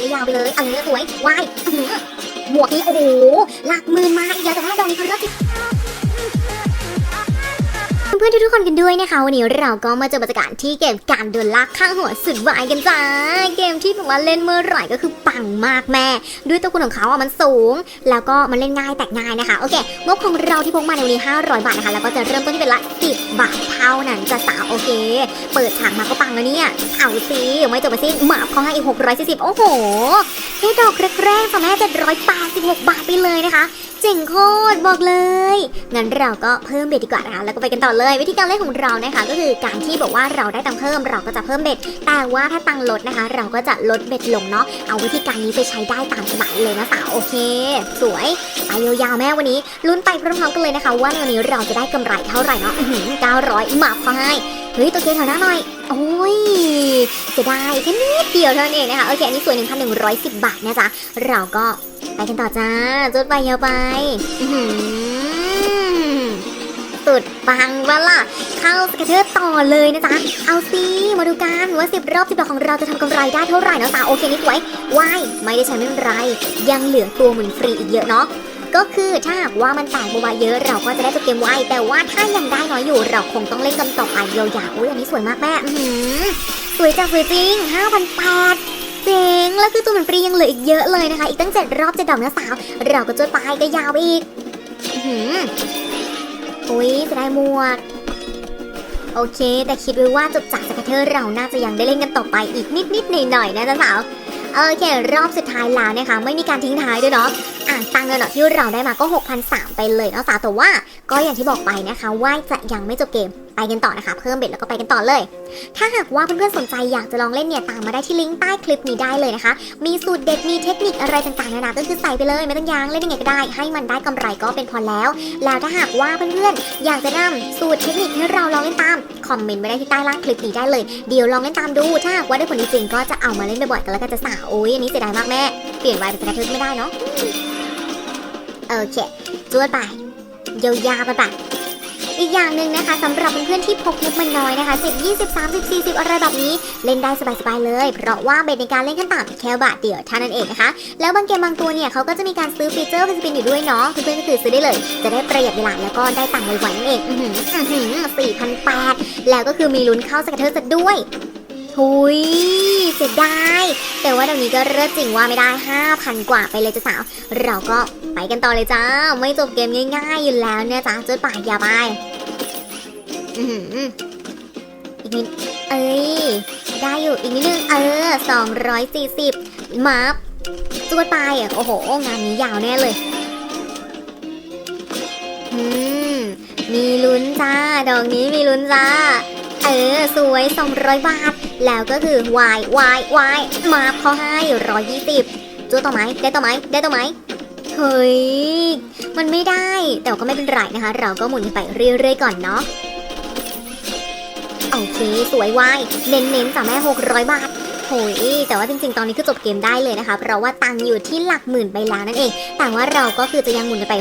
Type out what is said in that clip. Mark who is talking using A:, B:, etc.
A: ได้ยาวไปเลยเออสวยวายหมวกนี้โอ้โหหลักหมื่นมาอีกแล้วแต่ว่าดอกนี้เขาเลิศจริง พื่อนๆทุกๆคนกันด้วยนะคะวันนี้เราก็มาเจอบรรยากาศที่เกมการดนลากข้างหัวสุดวายกันจ้าเกมที่บอกว่าเล่นเมื่อไหร่ก็คือปังมากแม่ ด้วยตัวคุณของเขาอะมันสูง แล้วก็มันเล่นง่ายแตกง่ายนะคะ โอเคงบของเราที่พกมาในวันนี้ 500 บาทนะคะ แล้วก็จะเริ่มต้นที่เป็นละ 10 บาทเท่านั้นจะสาวโอเค เปิดฉากมาก็ปังแล้วเนี่ยเอาสิไม่จบไปสิหมาบเขาให้อีก640โอ้โหแค่ดอกแรกๆสองแม่786 บาทไปเลยนะคะ เจ๋งโคตรบอกเลย งั้นเราก็เพิ่มเบ็ดดีกว่านะคะแล้วก็ไปกันต่อเลย วิธีการเล่นของเรานะคะ ก็คือการที่บอกว่าเราได้ตังเพิ่มเราก็จะเพิ่มเบ็ด แต่ว่าถ้าตังลดนะคะ เราก็จะลดเบ็ดลงเนาะ เอาวิธีการนี้ไปใช้ได้ตามสบายเลยนะสาวโอเค สวยไปยาวๆแม่วันนี้ลุ้นไปพร้อมๆกันเลยนะคะ ว่าในวันนี้เราจะได้กำไรเท่าไหร่เนาะอื้อหือ900หมาบเขาให เฮ้ยตัวเกมแถวหน้าหน่อย โอ้ยจะได้แค่นิดเดียวเท่านั้นเองนะคะ โอเค อันนี้สวย 1,110 บาทนะจ๊ะ เราก็ไปกันต่อจ้า จุดไปยาวไปสุดปังวะล่ะ เข้าสกเตอร์ต่อเลยนะจ๊ะ เอาสิมาดูกันว่าสิบรอบสิบดอกของเราจะทำกำไรได้เท่าไหร่เนาะสาวโอเคนี่สวยว้ายไม่ได้ใช้ไม่เป็นไร ยังเหลือตัวหมุนฟรีอีกเยอะเนาะ ก็คือถ้าหากว่ามันแตกบัวเยอะเราก็จะได้ตัวเกมไวแต่ว่าถ้ายังได้น้อยอยู่ เราคงต้องเล่นกันต่อไปยาวๆอุ้ยอันนี้สวยมากแม่หือสวยจังสวยจริง5,800เจ๋งแล้วคือตัวเหมุนฟรียังเหลืออีกเยอะเลยนะคะ อีกตั้งเจ็ดรอบเจ็ดดอกนะสาว เราก็จดไปก็ยาวไปอีกหืออุ้ยจะได้หมวก โอเค แต่คิดไว้ว่าจบจากสกัตเทอร์เราน่าจะยังได้เล่นกันต่อไปอีกนิดๆหน่อยๆนะจ๊ะสาว โอเค รอบสุดท้ายแล้วนะคะ ไม่มีการทิ้งท้ายด้วยเนาะ อะตังเงินดอกที่เราได้มาก็6,003ไปเลยเนาะสาวแต่ว่าก็อย่างที่บอกไปนะคะว่าจะยังไม่จบเกมไปกันต่อนะคะ เพิ่มเบ็ดแล้วก็ไปกันต่อเลย ถ้าหากว่าเพื่อนๆสนใจอยากจะลองเล่นเนี่ยตามมาได้ที่ลิงก์ใต้คลิปนี้ได้เลยนะคะ มีสูตรเด็ดมีเทคนิคอะไรต่างๆนานาก็คือใส่ไปเลยไม่ต้องยางเล่นยังไงก็ได้ ให้มันได้กำไรก็เป็นพอแล้ว แล้วถ้าหากว่าเพื่อนๆอยากจะนำสูตรเทคนิคให้เราลองเล่นตามคอมเมนต์ไว้ได้ที่ใต้ล่างคลิปนี้ได้เลยเดี๋ยวลองเล่นตามดู ถ้าหากว่าได้ผลจริงก็จะเอามาเล่นบ่อยๆกันแล้วก็จะสาวโอ้ยอันนี้เสียดายมากแม่เปลี่ยนไวเป็นสแกทเทอร์ไม่ได้เนาะ โอเคจวดไปยาวๆไปไปอีกอย่างหนึ่งนะคะสำหรับเพื่อนๆที่พกงบมันน้อยนะคะ 10 20 30 40 อะไรแบบนี้เล่นได้สบายๆเลย เพราะว่าเบ็ดในการเล่นขั้นต่ำแค่บาทเดียวเท่านั้นเองนะคะ แล้วบางเกมบางตัวเนี่ยเขาก็จะมีการซื้อฟีเจอร์เป็นสปินอยู่ด้วยเนาะเพื่อนๆก็คือซื้อได้เลย จะได้ประหยัดเวลาแล้วก็ได้ตังค์ไวๆนั่นเองอือหืออื้อหือสี่พันแปดแล้วก็คือมีลุ้นเข้าสกัตเทอร์ซะด้วย ทุยเสียดายแต่ว่าเดี๋ยวนี้ก็เลิศจริงว่าไม่ได้ 5,000 กว่าไปเลยจ้ะสาว เราก็ไปกันต่อเลยจ้า ไม่จบเกมง่ายๆอยู่แล้วเนี่ยจ้าจดป่ากอย่าไปอื้อหืออีกนิด เอ้ย ได้อยู่อีกนิดนึง เออ 240มาร์จวดไปอะ โอ้โห งานนี้ยาวแน่เลย อืม มีลุ้นจ้า ดอกนี้มีลุ้นจ้า เออ สวย 200 บาท แล้วก็คือวายวายวายมาเขาให้ 120จูต่อไหมได้ต่อไหมได้ต่อไหมเฮ้ย มันไม่ได้ แต่ก็ไม่เป็นไรนะคะ เราก็หมุนไปเรื่อยๆก่อนเนาะ โอเค สวยวาย เน้นๆจากแม่600 บาทโหยแต่ว่าจริงๆ ตอนนี้คือจบเกมได้เลยนะคะ เพราะว่าตังค์อยู่ที่หลักหมื่นไปแล้วนั่นเอง แต่ว่าเราก็คือจะยังหมุนไป